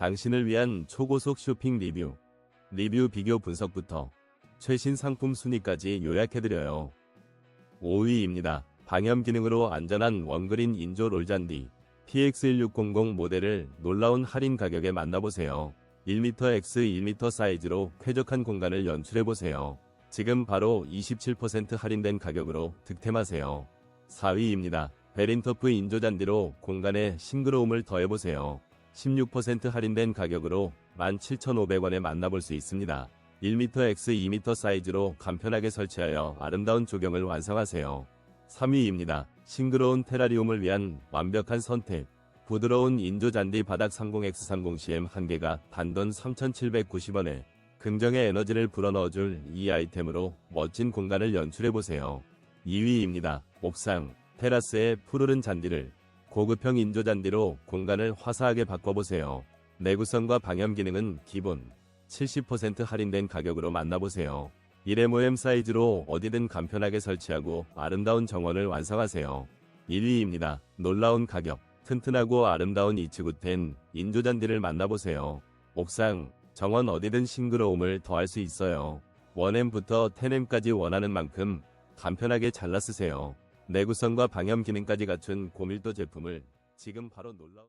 당신을 위한 초고속 쇼핑 리뷰, 리뷰 비교 분석부터 최신 상품 순위까지 요약해드려요. 5위입니다. 방염 기능으로 안전한 원그린 인조 롤잔디 PX1600 모델을 놀라운 할인 가격에 만나보세요. 1m x 1m 사이즈로 쾌적한 공간을 연출해보세요. 지금 바로 27% 할인된 가격으로 득템하세요. 4위입니다. 베린터프 인조잔디로 공간에 싱그러움을 더해보세요. 16% 할인된 가격으로 17,500원에 만나볼 수 있습니다. 1m x 2m 사이즈로 간편하게 설치하여 아름다운 조경을 완성하세요. 3위입니다. 싱그러운 테라리움을 위한 완벽한 선택. 부드러운 인조 잔디 바닥 30X30CM 한 개가 단돈 3,790원에 긍정의 에너지를 불어넣어줄 이 아이템으로 멋진 공간을 연출해보세요. 2위입니다. 옥상, 테라스의 푸르른 잔디를 고급형 인조잔디로 공간을 화사하게 바꿔보세요. 내구성과 방염 기능은 기본 70% 할인된 가격으로 만나보세요. 1M 사이즈로 어디든 간편하게 설치하고 아름다운 정원을 완성하세요. 1위입니다. 놀라운 가격, 튼튼하고 아름다운 이츠구텐 인조잔디를 만나보세요. 옥상, 정원 어디든 싱그러움을 더할 수 있어요. 1M부터 10M까지 원하는 만큼 간편하게 잘라 쓰세요. 내구성과 방염 기능까지 갖춘 고밀도 제품을 지금 바로 놀라